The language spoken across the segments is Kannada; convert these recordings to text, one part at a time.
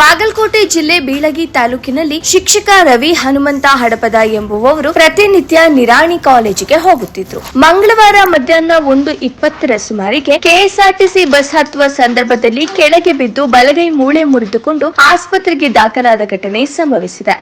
ಬಾಗಲಕೋಟೆ ಜಿಲ್ಲೆ ಬೀಳಗಿ ತಾಲೂಕಿನಲ್ಲಿ ಶಿಕ್ಷಕ ರವಿ ಹನುಮಂತ ಹಡಪದ ಎಂಬುವವರು ಪ್ರತಿನಿತ್ಯ ನಿರಾಣಿ ಕಾಲೇಜಿಗೆ ಹೋಗುತ್ತಿದ್ರು. ಮಂಗಳವಾರ ಮಧ್ಯಾಹ್ನ ಒಂದು ಇಪ್ಪತ್ತರ ಸುಮಾರಿಗೆ ಕೆಎಸ್ಆರ್ಟಿಸಿ ಬಸ್ ಹತ್ತುವ ಸಂದರ್ಭದಲ್ಲಿ ಕೆಳಗೆ ಬಿದ್ದು ಬಲಗೈ ಮೂಳೆ ಮುರಿದುಕೊಂಡು ಆಸ್ಪತ್ರೆಗೆ ದಾಖಲಾದ ಘಟನೆ ಸಂಭವಿಸಿದೆ.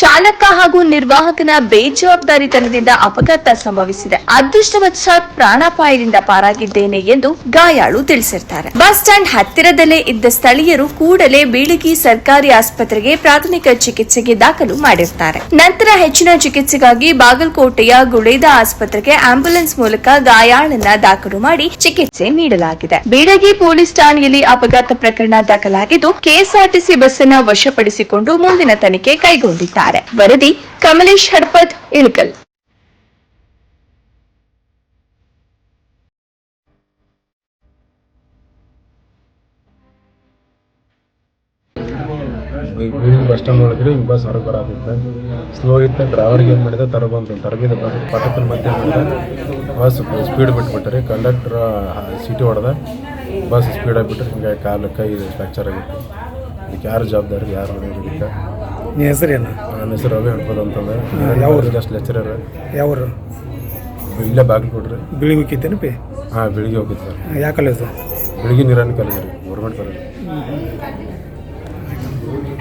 ಚಾಲಕ ಹಾಗೂ ನಿರ್ವಾಹಕನ ಬೇಜವಾಬ್ದಾರಿತನದಿಂದ ಅಪಘಾತ ಸಂಭವಿಸಿದೆ. ಅದೃಷ್ಟವಶಾತ್ ಪ್ರಾಣಾಪಾಯದಿಂದ ಪಾರಾಗಿದ್ದೇನೆ ಎಂದು ಗಾಯಾಳು ತಿಳಿಸಿರ್ತಾರೆ. ಬಸ್ ಸ್ಟ್ಯಾಂಡ್ ಹತ್ತಿರದಲ್ಲೇ ಇದ್ದ ಸ್ಥಳೀಯರು ಕೂಡಲೇ ಬೀಳಗಿ ಸರ್ಕಾರಿ ಆಸ್ಪತ್ರೆಗೆ ಪ್ರಾಥಮಿಕ ಚಿಕಿತ್ಸೆಗೆ ದಾಖಲು ಮಾಡಿರ್ತಾರೆ. ನಂತರ ಹೆಚ್ಚಿನ ಚಿಕಿತ್ಸೆಗಾಗಿ ಬಾಗಲಕೋಟೆಯ ಗುಳೇದ ಆಸ್ಪತ್ರೆಗೆ ಆಂಬ್ಯುಲೆನ್ಸ್ ಮೂಲಕ ಗಾಯಾಳನ್ನ ದಾಖಲು ಮಾಡಿ ಚಿಕಿತ್ಸೆ ನೀಡಲಾಗಿದೆ. ಬೀಳಗಿ ಪೊಲೀಸ್ ಠಾಣೆಯಲ್ಲಿ ಅಪಘಾತ ಪ್ರಕರಣ ದಾಖಲಾಗಿದ್ದು, ಕೆಎಸ್ಆರ್ಟಿಸಿ ಬಸ್ ಅನ್ನ ವಶಪಡಿಸಿಕೊಂಡು ಮುಂದಿನ ತನಿಖೆ ಕೈಗೊಂಡಿದ್ದಾರೆ. ವರದಿ ಕಮಲೇಶ್ ಹಡ್ಪದ್, ಇಳಕಲ್. ಬಸ್ ಸ್ಟ್ಯಾಂಡ್ ಒಳಗಡೆ ಬಸ್ ಹೊರಗೆ ಬರತ್ತಿತ್ತು ಸ್ಲೋ ಇತ್ತು ಡ್ರೈವರ್ಗೆ ಏನು ಮಾಡಿದ ತರ ಬಂತು ತರಬಿದ ಪಟಕಲ್ ಮತ್ತೆ ಬಸ್ ಸ್ಪೀಡ್ ಬಿಟ್ಬಿಟ್ರಿ ಕಂಡಕ್ಟರ್ ಸಿಟಿ ಹೊಡೆದ. ಬಸ್ ಸ್ಪೀಡ್ ಆಗಿಬಿಟ್ರೆ ಹಿಂಗೆ ಕಾಲು, ಕೈ ಫ್ರ್ಯಾಕ್ಚರ್ ಆಗಿತ್ತು. ಇದಕ್ಕೆ ಯಾರು ಜವಾಬ್ದಾರಿ, ಯಾರು ಹೊಡೆಯೋದು ನಿಮ್ಮ ಹೆಸರೇನು? ನನ್ನ ಹೆಸರು ರವಿ ಹೇಳ್ಬೋದು ಅಂತಂದ್ರೆ. ಯಾವ ಜಸ್ಟ್ ಲೆಕ್ಚರರ್ ಯಾವರು? ಇಲ್ಲೇ ಬಾಗಿಲು ಕೊಡ್ರಿ ಬೆಳಿಗ್ಗೆ ಹೋಗಿತ್ತೇನು ಪಿ? ಹಾಂ ಬೆಳಿಗ್ಗೆ ಹೋಗಿತ್ತು ಸರ್. ಯಾವ ಕಾಲೇಜು ಬೆಳಿಗ್ಗೆ ನೀರನ್ನು ಕಾಲೇಜ್ ರೀ ಗೌರ್ಮೆಂಟ್ ಕಾಲೇಜ್